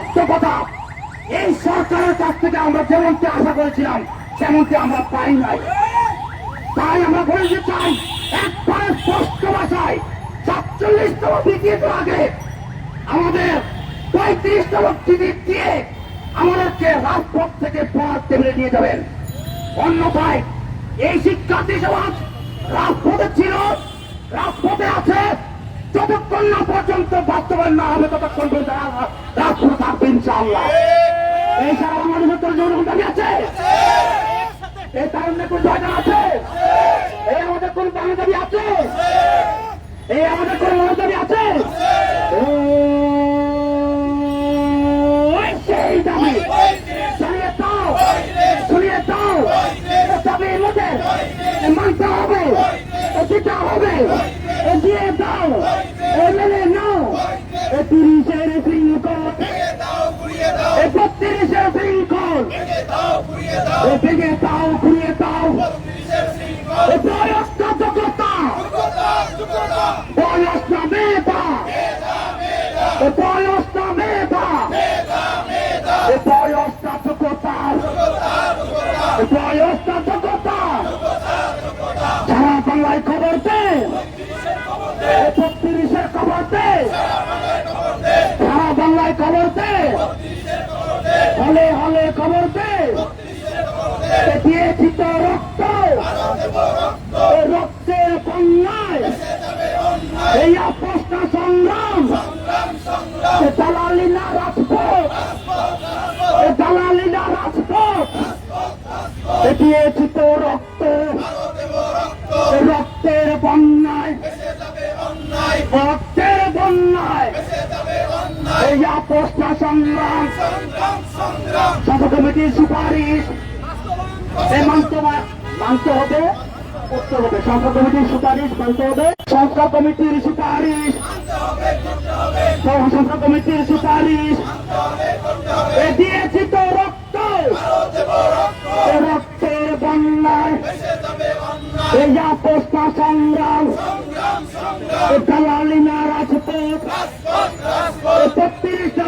সত্য কথা। এই সরকারের কাছ থেকে আমরা যেমনটি আশা করেছিলাম, তেমনটি আমরা পাই নাই। তাই আমরা বলতে চাই, একবারে স্পষ্ট ভাষায়, সাতচল্লিশতম দ্বিতীয় আগে আমাদের পঁয়ত্রিশতম টিকিট দিয়ে আমাদেরকে রাজপথ থেকে পড়ার টেবিলে নিয়ে যাবেন। অন্যথায় এই শিক্ষার্থী সমাজ রাজপথে ছিল, রাজপথে আছে যতক্ষণ না পর্যন্ত বাস্তবায়ন না হবে ততক্ষণ পর্যন্ত রাজপথে থাকবে ইনশাআল্লাহ। এই সারা বাংলাদেশের তোর দাবি আছে? এই তারুণ্যের কোন জয়গান আছে? এই আমাদের কোন বাংলা দাবি আছে? এই আমাদের কোন মনে দাবি আছে? সেই দাবি। শুনিয়ে দাও। শুনিয়ে দাও। দাবি এ মানতে হবে। দিতে হবে। এ দিয়ে দাও। এ মেনে নাও। এ তিরিশের শৃঙ্খল। এ বত্রিশের শৃঙ্খল। এ ভেঙে দাও। হলে খবর দে এ দিয়েছি তো রক্ত। রক্তের বন্যায় এই আপোষটা সংগ্রাম। দালালি না রাজপথ। দালালি না রাজপথ। এ রক্ত। রক্তের বন্যায়। রক্তের বন্যায়। এই আপোষটা সংগ্রাম। সভা কমিটির সুপারিশ মানতে হবে করতে হবে। সংখ্যা কমিটির সুপারিশ মানতে হবে। সংখ্যা কমিটির সুপারিশ। সংখ্যা কমিটির সুপারিশ। দিয়েছি তো রক্ত। রক্তের বন্যায়। সংগ্রাম। দালালি না রাজপথ। পঁয়ত্রিশ।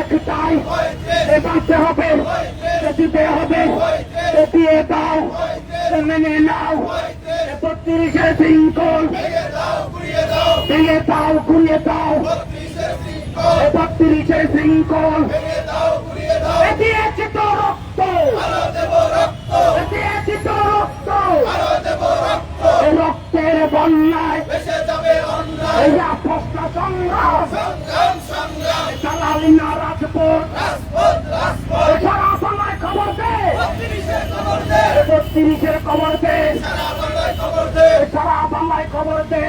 একটাই বাঁচতে হবে এ দিতে হবে দিয়ে দাও মেনে নাও বত্রিশের শৃঙ্খল। ভেঙে দাও ঘুরিয়ে দাও। বত্রিশের শৃঙ্খল। এ তো রক্ত। এ তো রক্ত। রক্তের বন্যায়, এই আপোষটা সংগ্রাম। চালালি না, রাজপথ। এ সারা বাংলায় খবর দে। বত্রিশের খবর দে। এ সারা বাংলায় খবর দে।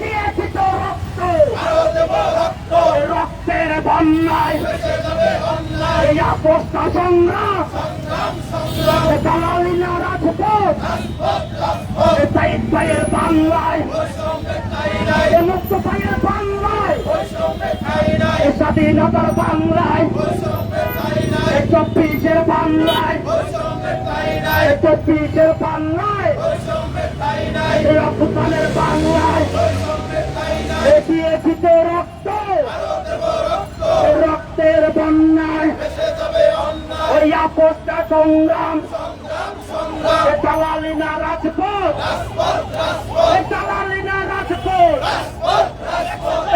দিয়েছি তো রক্ত। রক্তের বন্যায়। এই সংগ্রাম। দালালি না রাজপথ সাইদ ভাইয়ের বাংলায় মুক্ত ভাইয়ের বাংলায় স্বাধীনতার বাংলায় চব্বিশের বাংলায় চব্বিশের বাংলায় অভ্যুত্থানের বাংলায় দিয়েছি তো রক্ত রক্তের বন্যায় ওই আপোষটা সংগ্রাম। এ দালালি না রাজপথ। এ দালালি না রাজপথ।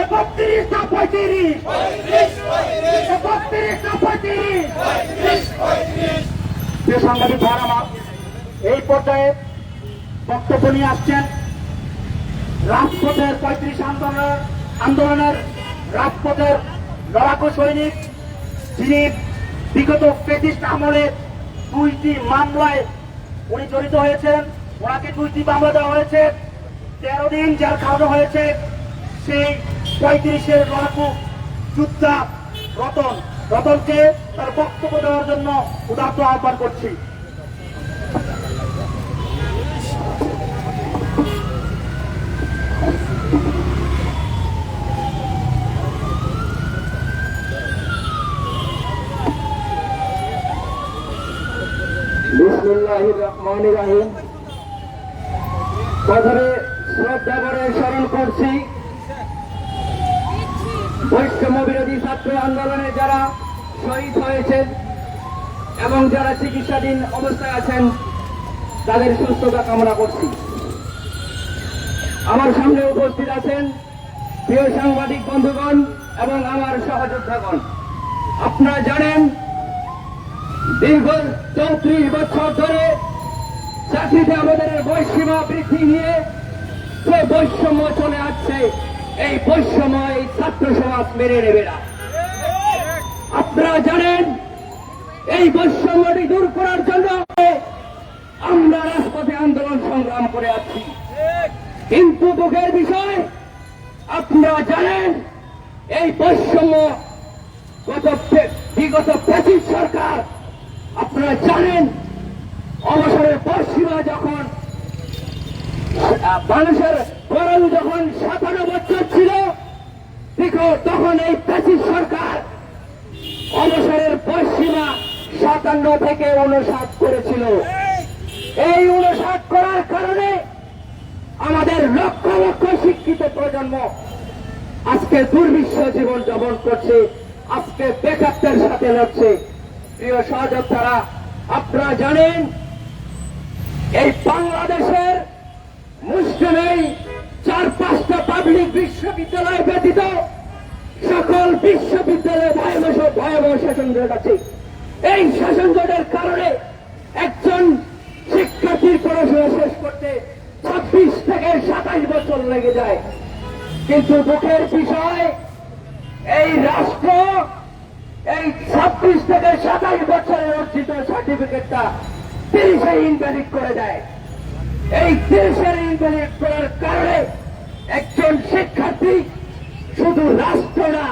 এ পঁয়ত্রিশ। বত্রিশটা পঁয়ত্রিশ। প্রিয় সাংবাদিক আমার এই পর্যায়ে বক্তব্য নিয়ে আসছেন রাজপথের পঁয়ত্রিশ আন্দোলনের আন্দোলনের রাজপথের লড়াকু সৈনিক যিনি বিগত ব্রিটিশ আমলে দুইটি মামলায় উনি জড়িত হয়েছেন। ওনাকে দুইটি মামলা দেওয়া হয়েছে। তেরো দিন যার খাওয়ানো হয়েছে। সেই পঁয়ত্রিশের লড়াকু যুদ্ধা রতন। রতনকে তার বক্তব্য দেওয়ার জন্য উদাহরণ আহ্বান করছি। রহমান রাহিম প্রথমে শ্রদ্ধা করে স্মরণ করছি। বৈষম্য বিরোধী ছাত্র আন্দোলনে যারা শহীদ হয়েছেন এবং যারা চিকিৎসাধীন অবস্থায় আছেন, তাদের সুস্থতা কামনা করছি। আমার সামনে উপস্থিত আছেন প্রিয় সাংবাদিক বন্ধুগণ এবং আমার সহযোদ্ধাগণ। আপনারা জানেন, দীর্ঘ চৌত্রিশ বছর ধরে চাকরিতে আমাদের বৈষম্য বৃদ্ধি নিয়ে যে বৈষম্য চলে আসছে, এই বৈষম্য এই ছাত্র সমাজ মেনে নেবে না। আপনারা জানেন, এই বৈষম্যটি দূর করার জন্য আমরা রাজপথে আন্দোলন সংগ্রাম করে আছি। কিন্তু দুঃখের বিষয়, আপনারা জানেন, এই বৈষম্য গত বিগত পঁচিশ সরকার, আপনারা জানেন অবসরের পশ্চিমা যখন মানুষের গরম যখন সাতান্ন বছর ছিল তখন এই পঁচিশ সরকার অবসরের পশ্চিমা সাতান্ন থেকে উনষাট করেছিল। এই উনষাট করার কারণে আমাদের লক্ষ লক্ষ শিক্ষিত প্রজন্ম আজকে দুর্বিশ্ব জীবন যাপন করছে, আজকে বেকারদের সাথে লড়ছে। প্রিয় সহযোদ্ধারা, আপনারা জানেন এই বাংলাদেশের মুসলিমেই চার পাঁচটা পাবলিক বিশ্ববিদ্যালয় ব্যতীত সকল বিশ্ববিদ্যালয়ে ভয়াবহ ভয়াবহ শাসন জট আছে এই শাসন জটের কারণে একজন শিক্ষার্থীর পড়াশোনা শেষ করতে ছাব্বিশ থেকে সাতাশ বছর লেগে যায়। কিন্তু দুঃখের বিষয়, এই রাষ্ট্র এই ছাব্বিশ থেকে সাতাশ বছরের অর্জিত সার্টিফিকেটটা তিরিশে ইনভ্যালিড করে দেয় এই তিরিশের ইনভ্যালিড করার কারণে একজন শিক্ষার্থী শুধু রাষ্ট্র না,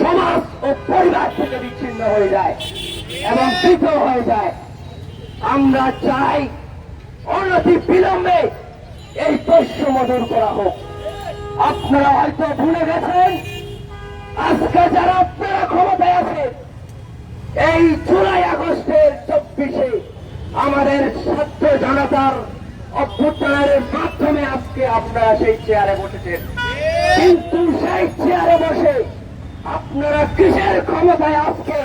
সমাজ ও পরিবার থেকে বিচ্ছিন্ন হয়ে যায় এবং বিত হয়ে যায়। আমরা চাই অনতি বিলম্বে এই বৈষম্য দূর করা হোক। আপনারা হয়তো ভুলে গেছেন, আজকে যারা আপনারা ক্ষমতায় আছেন, এই জুলাই আগস্টের চব্বিশে আমাদের ছাত্র জনতার অভ্যুত্থানের মাধ্যমে আজকে আপনারা সেই চেয়ারে বসেছেন। কিন্তু সেই চেয়ারে বসে আপনারা কিসের ক্ষমতায় আজকে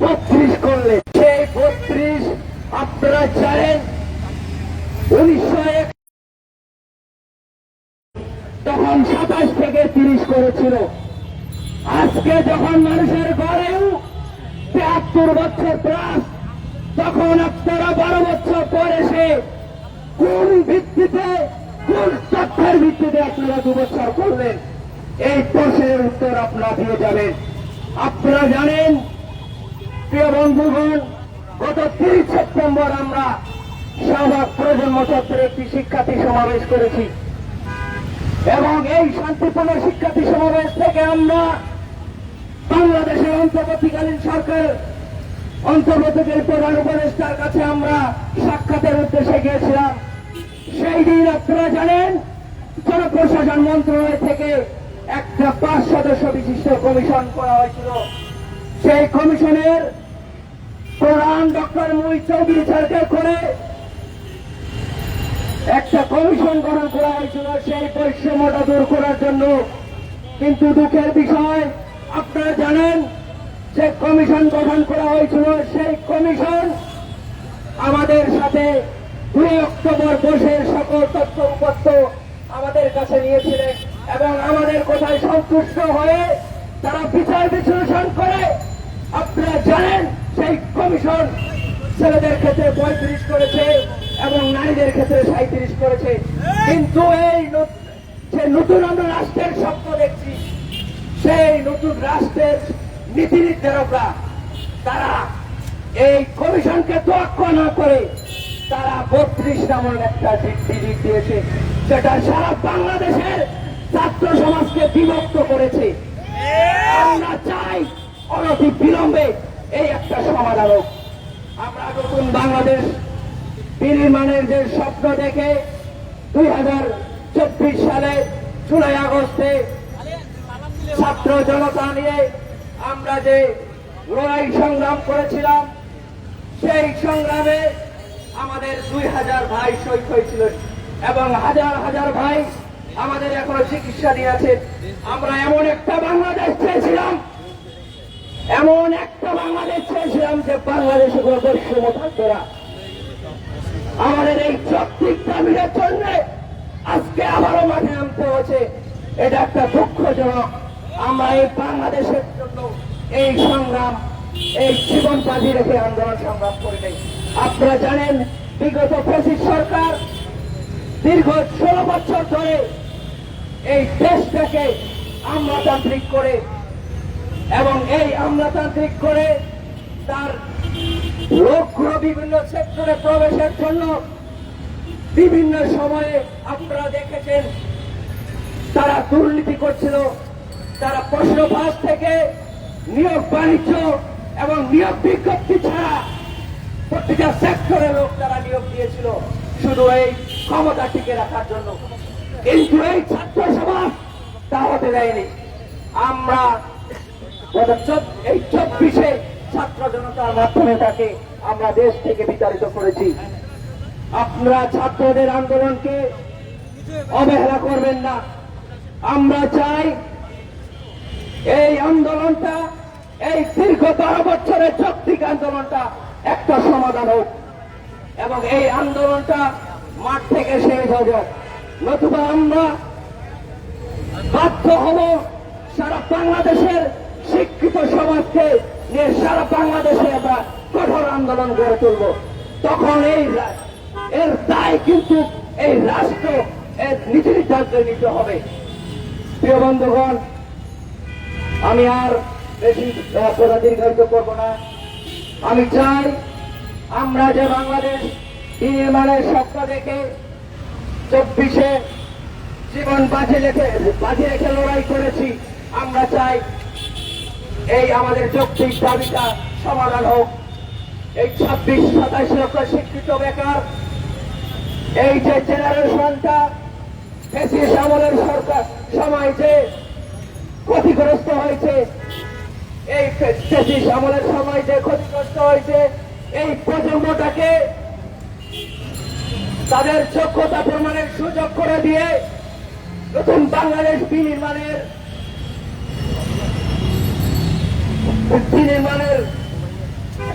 বত্রিশ করলে সেই বত্রিশ আপনারা জানেন উনিশশো তখন সাতাশ থেকে তিরিশ করেছিল। আজকে যখন মানুষের ঘরেও তেহাত্তর বছর প্লাস তখন আপনারা বারো বছর পরে সে কোন ভিত্তিতে, কোন তথ্যের ভিত্তিতে আপনারা দু বছর করলেন, এই প্রশ্নের উত্তর আপনারা দিয়ে যাবেন। আপনারা জানেন, প্রিয় বন্ধুগণ, গত তিরিশ সেপ্টেম্বর আমরা শাহবাগ প্রজন্ম চত্বরে একটি শিক্ষার্থী সমাবেশ করেছি। এবং এই শান্তিপূর্ণ শিক্ষার্থী সমাবেশ থেকে আমরা বাংলাদেশের অন্তর্বর্তীকালীন সরকার অন্তর্বর্তীকালীন প্রধান উপদেষ্টার কাছে আমরা সাক্ষাতের উদ্দেশ্যে গিয়েছিলাম। সেই দিন আপনারা জানেন, জনপ্রশাসন মন্ত্রণালয় থেকে একটা পাঁচ সদস্য বিশিষ্ট কমিশন করা হয়েছিল। সেই কমিশনের প্রধান ডক্টর মুই চৌধুরী স্যারকে করে একটা কমিশন গঠন করা হয়েছিল। সেই বৈষম্যটা দূর করার জন্য। কিন্তু দুঃখের বিষয়, আপনারা জানেন যে কমিশন গঠন করা হয়েছিল, সেই কমিশন আমাদের সাথে দুই অক্টোবর বসে সকল তথ্য উপত্য আমাদের কাছে নিয়েছিলেন এবং আমাদের কোথায় সন্তুষ্ট হয়ে তারা বিচার বিশ্লেষণ করে। আপনারা জানেন, সেই কমিশন ছেলেদের ক্ষেত্রে পঁয়ত্রিশ করেছে এবং নারীদের ক্ষেত্রে সাঁত্রিশ করেছে। কিন্তু এই যে নতুন আমরা রাষ্ট্রের স্বপ্ন দেখছি, সেই নতুন রাষ্ট্রের নীতি নির্ধারকরা তারা এই কমিশনকে তোয়াক্কা না করে তারা বত্রিশ নামক একটা ডিগ্রি দিয়েছে, যেটা সারা বাংলাদেশের ছাত্র সমাজকে বিভক্ত করেছে। আমরা চাই অনতি বিলম্বে এই একটা সমাধান হোক। আমরা নতুন বাংলাদেশ বিনির্মাণের যে স্বপ্ন দেখে দুই হাজার চব্বিশ সালে জুলাই আগস্টে ছাত্র জনতা নিয়ে আমরা যে লড়াই সংগ্রাম করেছিলাম, সেই সংগ্রামে আমাদের দুই হাজার ভাই শহীদ হয়েছিল এবং হাজার হাজার ভাই আমাদের এখনও চিকিৎসা দিয়ে আছে আমরা এমন একটা বাংলাদেশ চেয়েছিলাম, এমন একটা বাংলাদেশ চেয়েছিলাম যে বাংলাদেশে কোনো বৈষম্য থাকবে না আমাদের এই চত্রিক দাবির জন্য আজকে আবারও মাঠে নামতে হচ্ছে এটা একটা দুঃখজনক আমরা এই বাংলাদেশের জন্য এই সংগ্রাম, এই জীবন বাজি রেখে আন্দোলন সংগ্রাম করে নেই। আপনারা জানেন, বিগত ফেসিস সরকার দীর্ঘ ষোলো বছর ধরে এই দেশটাকে আমলাতান্ত্রিক করে এবং এই আমলাতান্ত্রিক করে তার লক্ষ্য বিভিন্ন সেক্টরে প্রবেশের জন্য বিভিন্ন সময়ে আপনারা দেখেছেন, তারা দুর্নীতি করছিল। তারা প্রশ্ন ফাঁস থেকে নিয়োগ বাণিজ্য এবং নিয়োগ বিজ্ঞপ্তি ছাড়া প্রতিটা সেক্টরে লোক তারা নিয়োগ দিয়েছিল। শুধু এই ক্ষমতা টিকে রাখার জন্য। কিন্তু এই ছাত্র সমাজ তা হতে দেয়নি। আমরা এই চব্বিশে ছাত্র জনতার মাধ্যমে তাকে আমরা দেশ থেকে বিতাড়িত করেছি। আপনারা ছাত্রদের আন্দোলনকে অবহেলা করবেন না। আমরা চাই এই আন্দোলনটা, এই দীর্ঘ বারো বছরের চক্রিক আন্দোলনটা একটা সমাধান হোক। এবং এই আন্দোলনটা মাঠ থেকে শেষ হয়ে যাক। নতুবা আমরা বাধ্য হব সারা বাংলাদেশের শিক্ষিত সমাজকে নিয়ে সারা বাংলাদেশে আমরা কঠোর আন্দোলন গড়ে তুলব। তখন এই এর দায় কিন্তু এই রাষ্ট্র, এর নীতি নির্ধারণে নিতে হবে। প্রিয় বন্ধুগণ আমি আর বেশি কথা দীর্ঘায়িত করব না। আমি চাই আমরা যে বাংলাদেশ নির্মাণের স্বপ্ন দেখে চব্বিশে জীবন বাজি রেখে বাজি রেখে লড়াই করেছি, আমরা চাই এই আমাদের যৌক্তিক দাবিটা সমাধান হোক। এই ছাব্বিশ সাতাইশ লক্ষ শিক্ষিত বেকার, এই যে জেনারেশনটা ফেসিস আমলের সরকার সময় যে ক্ষতিগ্রস্ত হয়েছে। এই ফেসিস আমলের সময় যে ক্ষতিগ্রস্ত হয়েছে, এই প্রজন্মটাকে তাদের যোগ্যতা প্রমাণের সুযোগ করে দিয়ে নতুন বাংলাদেশ বিনির্মাণের বিনির্মাণের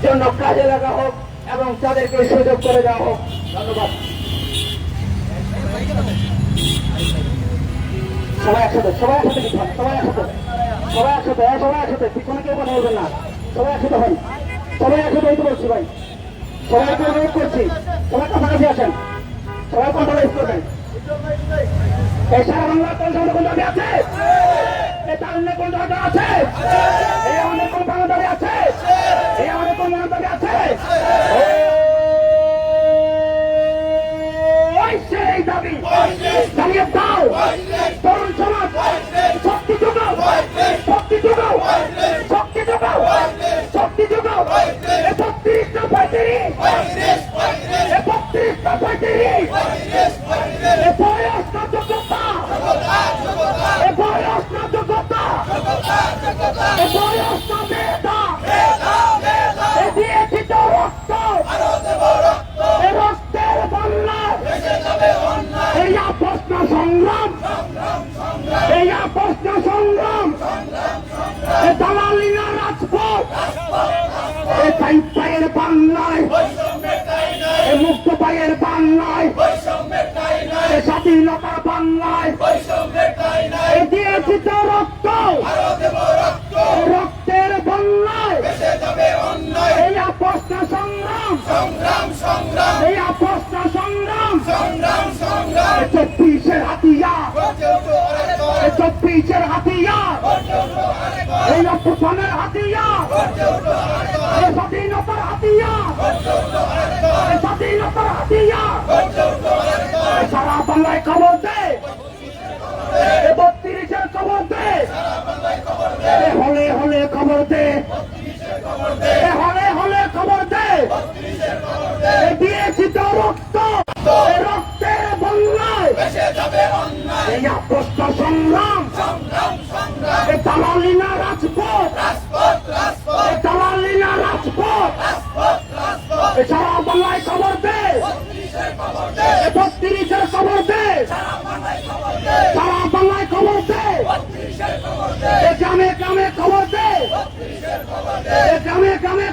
জন্য কাজে লাগা হোক এবং তাদেরকে সুযোগ করে দেওয়া হোক। ধন্যবাদ। সবাই একসাথে সবাই একসাথে সবাই একসাথে সবাই একসাথে হ্যাঁ, সবাই একসাথে পিছনে কেউ কথা বলবেন না। সবাই একসাথে হন সবাই একসাথে হইতে বলছি ভাই। সবাইকে অনুরোধ করছি সবাই কাছাকাছি আসেন। সবাই কন্ট্রোলাইজ করবেন কোন সামনে কোন দাবি আছে? এই আছে? এই আমাদের কোন বাংলা আছে? এই আমাদের কোন আছে? তরুণ সমাজ শক্তি যোগাও শক্তি যোগাও শক্তি যোগাও শক্তি যোগাও এ বত্রিশটা পঁয়ত্রিশ এ বত্রিশটা পঁয়ত্রিশ বয়স না যোগ্যতা এ বয়স না যোগ্যতা এ বয়স না মেধা এ দিয়েছি পায়ের বাংলায়। এ স্বাধীনতার বাংলায়। এ দিয়েছিত রক্ত। রক্তের বন্যায় এই আপসটা সংগ্রাম। এই আপসটা সংগ্রাম। এই চব্বিশের হাতিয়ার। চব্বিশের হাতিয়ার। এই অভ্যুত্থানের স্বাধীনতার হাতিয়ার এই সারা বাংলায় খবর দে এ বত্রিশের খবর দে এ হলে হলে খবর দে হলে হলে খবর দে দিয়েছি তো রক্তের বন্যায় এই সংগ্রাম গ্রামে গ্রামে